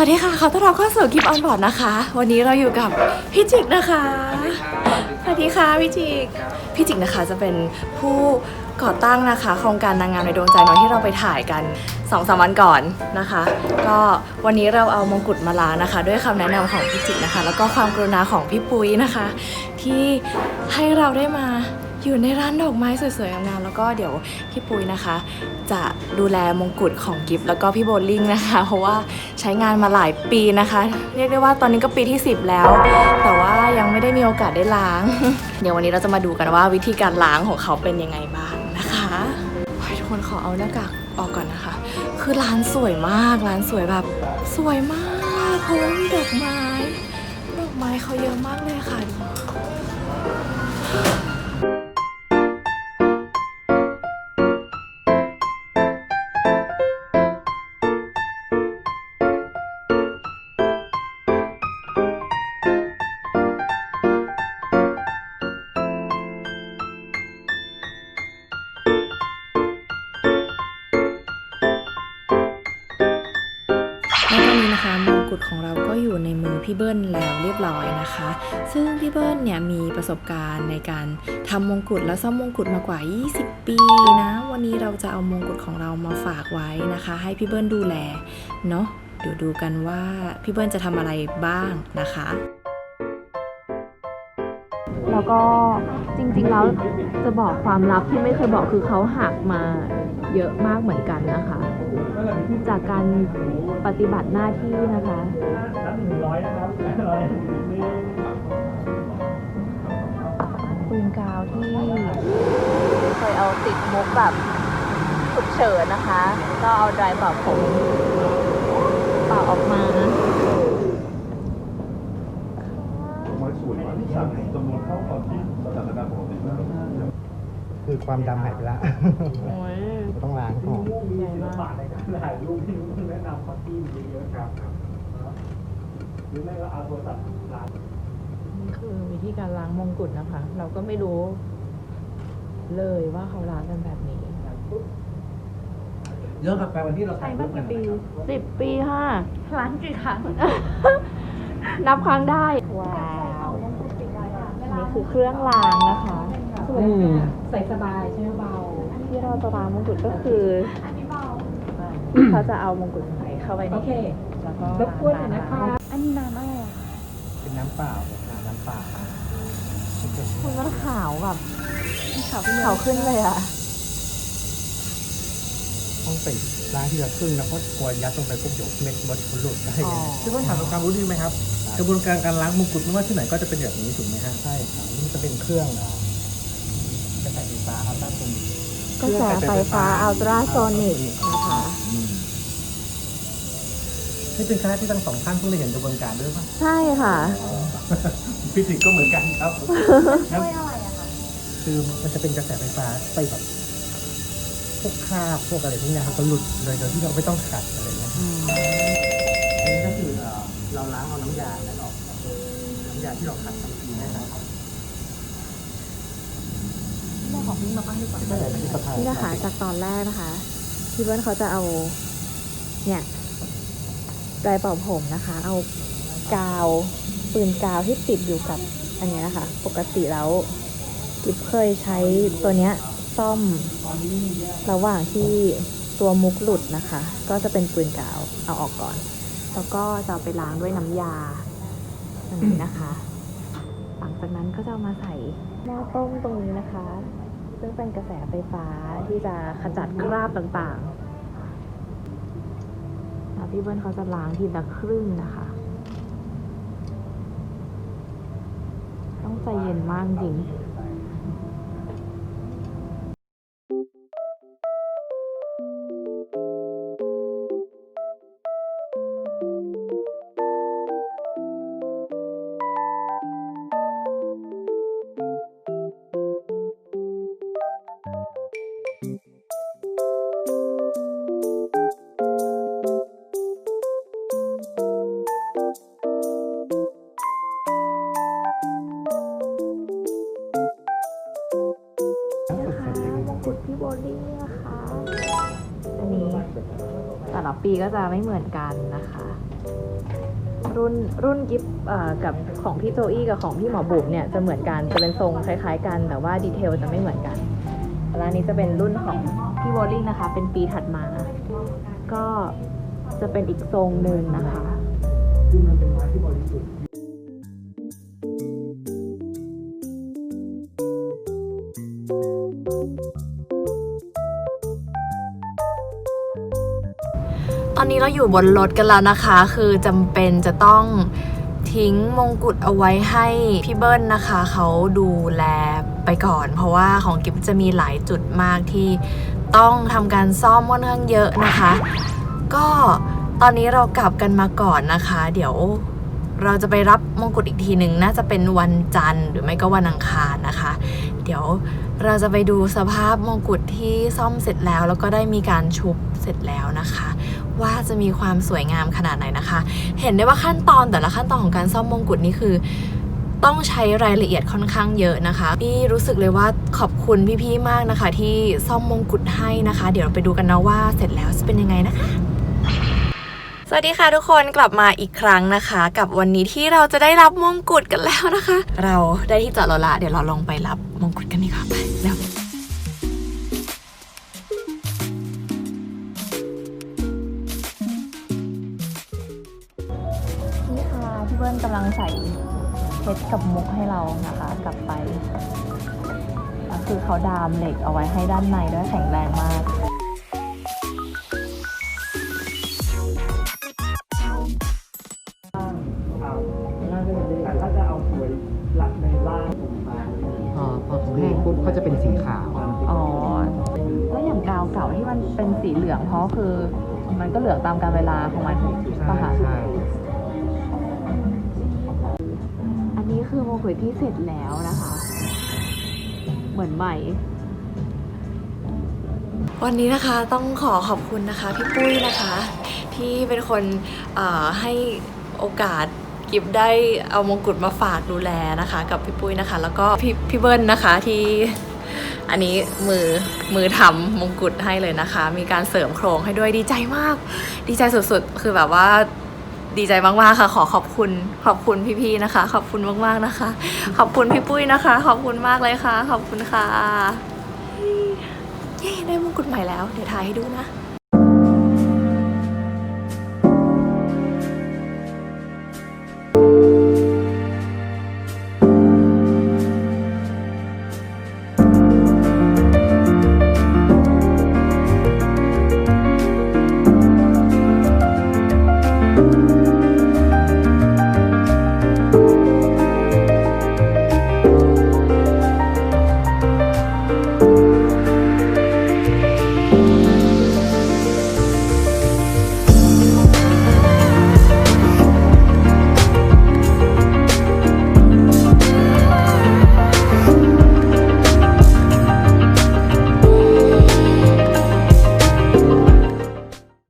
วัสดีค่ะขอต้อนรับเข้าสู่คลิปออนบอร์ดนะคะ วันนี้เราอยู่กับพี่จิกนะคะ สวัสดีค่ะพี่จิก พี่จิกนะคะจะเป็นผู้ก่อตั้งนะคะ โครงการนางงามในดวงใจน้อยที่เราไปถ่ายกัน2อสวันก่อนนะคะ ก็วันนี้เราเอามงกุฎมาลานะคะ ด้วยคำแนะนำของพี่จิกนะคะ แล้วก็ความกรุณาของพี่ปุ้ยนะคะ ที่ให้เราได้มา อยู่ในร้านดอกไม้สวยๆงามๆแล้วก็เดี๋ยวพี่ปุ้ยนะคะ จะดูแลมงกุฎของกิฟต์แล้วก็พี่โบลิ่งนะคะ เพราะว่าใช้งานมาหลายปีนะคะ เรียกได้ว่าตอนนี้ก็ปีที่ 10 แล้ว แต่ว่ายังไม่ได้มีโอกาสได้ล้าง เดี๋ยววันนี้เราจะมาดูกันว่าวิธีการล้างของเขาเป็นยังไงบ้างนะคะทุกคนขอเอาหน้ากากออกก่อนนะคะ คือร้านสวยมากร้านสวยแบบสวยมากเพราะว่ามีดอกไม้ ดอกไม้เขาเยอะมากเลยค่ะ ของเราก็อยู่ในมือพี่เบิ้ลแล้วเรียบร้อยนะคะ ซึ่งพี่เบิ้ลเนี่ยมีประสบการณ์ในการทำมงกุฎและซ่อมมงกุฎมากว่า 20 ปีนะ วันนี้เราจะเอามงกุฎของเรามาฝากไว้นะคะ ให้พี่เบิ้ลดูแลเนาะเดี๋ยวดูกันว่าพี่เบิ้ลจะทำอะไรบ้างนะคะ แล้วก็จริงๆแล้วจะบอกความลับที่ไม่เคยบอกคือเขาหักมาเยอะมากเหมือนกันนะคะ จากการปฏิบัติหน้าที่นะคะปืนกาวที่เคยเอาติดมุกแบบฉุกเฉินนะคะ ก็เอาไดร์แบบผมเป่าออกมาสวยมากที่สั่ง เท่ากับที่สถานการณ์ปกติแล้วคือความดำหายไปละ โอ้ยต้องล้างก่อนใหญ่มากถ่ายรูปที่แนะนำคอปปี้มีเยอะๆครับหรือไม่ก็เอาโทรศัพท์ร้านนี่คือวิธีการล้างมงกุฎนะคะ เราก็ไม่รู้ เลยว่าเขาล้างกันแบบนี้เยอะครับไปวันที่เราถ่ายรูปกันนะครับสิบปีค่ะล้างกี่ครั้ง นับครั้งได้ว้าวนี่ คือเครื่องล้างนะคะใส่สบายใช่ไหมเบา ที่เราจะล้างมงกุฎก็คือเขาจะเอามงกุฎใส่เข้าไปในโอเคแล้วก็รบกวนหน่อยนะคะ อันนี้นานมากเลยค่ะเป็นน้ำเปล่าหาน้ำเปล่าคุณว่าขาวแบบขาวขึ้นขาวขึ้นเลยอะ ต้องใส่ล้างทีละครึ่งแล้วก็กลัวยัดลงไปปุ๊บเดี๋ยวเม็ดมดมันหลุดได้อ๋อไงซึ่งต้องถามความรู้ดีไหมครับ กระบวนการการล้างมงกุฎไม่ว่าที่ไหนก็จะเป็นแบบนี้ถูกไหมฮะ ใช่ครับนี่จะเป็นเครื่องอะกระแสไฟฟ้าอัลตราโซนิกกระแสไฟฟ้าอัลตราโซนิกนะคะ นี่เป็นคณะที่ทั้งสองท่านเพิ่งได้เห็นกระบวนการด้วยป่ะใช่ค่ะ ฟิสิกส์ก็เหมือนกันครับคือมันจะเป็นกระแสไฟฟ้าไปแบบ พวกคราบพวกอะไรพวกเนี้ยครับก็หลุดเลยโดยที่เราไม่ต้องขัดอะไรเงี้ยอันนี้ก็คือเอ่อเราล้างเอาน้ำยานั้นออกน้ำยาที่เราขัดทันทีนะครับแม่ของพี่มาป้าให้ก่อนได้เลยที่สะพายนี่นะคะจากตอนแรกนะคะพี่เบิ้ลเขาจะเอา เนี่ยไดร์เป่าผมนะคะ เอากาวปืนกาวที่ติดอยู่กับอันเนี้ยนะคะ ปกติแล้ว กิฟเคยใช้ตัวเนี้ย ซ่อม ระหว่างที่ตัวมุกหลุดนะคะ ก็จะเป็นปืนกาวเอาออกก่อน แล้วก็จะไปล้างด้วยน้ำยาอย่างนี้นะคะ หลังจากนั้นก็จะมาใส่หม้อต้มตรงนี้นะคะ ซึ่งเป็นกระแสไฟฟ้าที่จะขจัดคราบต่างๆแล้วพี่เบิ้ลเขาจะล้างทีละครึ่งนะคะ ต้องใจเย็นมากจริง รี่นะคะอันนี้แต่ละปีก็จะไม่เหมือนกันนะคะ รุ่นรุ่นกิฟกับของพี่โจอี้กับของพี่หมอบุ๋มเนี่ยจะเหมือนกันจะเป็นทรงคล้ายๆ กันแต่ว่าดีเทลจะไม่เหมือนกันแล้วอันนี้จะเป็นรุ่นของพี่โบลิ่งนะคะ เป็นปีถัดมา ก็จะเป็นอีกทรงหนึ่งนะคะคือมันเป็นไม้ที่บริสุทธิ์ ตอนนี้เราอยู่บนรถกันแล้วนะคะ คือจำเป็นจะต้องทิ้งมงกุฎเอาไว้ให้พี่เบิ้ลนะคะ เขาดูแลไปก่อน เพราะว่าของกิฟจะมีหลายจุดมากที่ต้องทำการซ่อมค่อนข้างเยอะนะคะ ก็ตอนนี้เรากลับกันมาก่อนนะคะ เดี๋ยวเราจะไปรับมงกุฎอีกทีหนึ่งน่าจะเป็นวันจันทร์หรือไม่ก็วันอังคารนะคะ เดี๋ยวเราจะไปดูสภาพมงกุฎที่ซ่อมเสร็จแล้ว แล้วก็ได้มีการชุบเสร็จแล้วนะคะ ว่าจะมีความสวยงามขนาดไหนนะคะ เห็นได้ว่าขั้นตอนแต่ละขั้นตอนของการซ่อมมงกุฎนี่คือต้องใช้รายละเอียดค่อนข้างเยอะนะคะพี่รู้สึกเลยว่าขอบคุณพี่ๆมากนะคะ ที่ซ่อมมงกุฎให้นะคะ เดี๋ยวเราไปดูกันนะว่าเสร็จแล้วจะเป็นยังไงนะคะสวัสดีค่ะทุกคนกลับมาอีกครั้งนะคะ กับวันนี้ที่เราจะได้รับมงกุฎกันแล้วนะคะ เราได้ที่จอดรถละเดี๋ยวเราลองไปรับมงกุฎกันดีกว่าไปเร็ว กำลังใส่เพชรกับมุกให้เรานะคะ กลับไปอะคือเขาดามเหล็กเอาไว้ให้ด้านในด้วยแข็งแรงมากแต่ถ้าจะเอาสวยหลักในล่างผมมาพอพอเขาแห้งปุ๊บเขาจะเป็นสีขาวอ๋อแล้วอย่างกาวเก่าที่มันเป็นสีเหลืองเพราะคือ มันก็เหลืองตามกาลเวลาของมันปะคะ ใช่ นี้คือโมกุฎที่เสร็จแล้วนะคะ เหมือนใหม่ วันนี้นะคะต้องขอขอบคุณนะคะพี่ปุ้ยนะคะ ที่เป็นคนให้โอกาสกิฟได้เอามงกุฎมาฝากดูแลนะคะ กับพี่ปุ้ยนะคะ แล้วก็พี่พี่เบิ้ลนะคะที่อันนี้มือมือทำมงกุฎให้เลยนะคะ มีการเสริมโครงให้ด้วยดีใจมาก ดีใจสุดๆ คือแบบว่า ดีใจมากๆค่ะ ขอขอบคุณขอบคุณพี่ๆนะคะ ขอบคุณมากๆนะคะ ขอบคุณพี่ปุ้ยนะคะ ขอบคุณมากเลยค่ะ ขอบคุณค่ะเย้ได้มงกุฎใหม่แล้ว เดี๋ยวถ่ายให้ดูนะ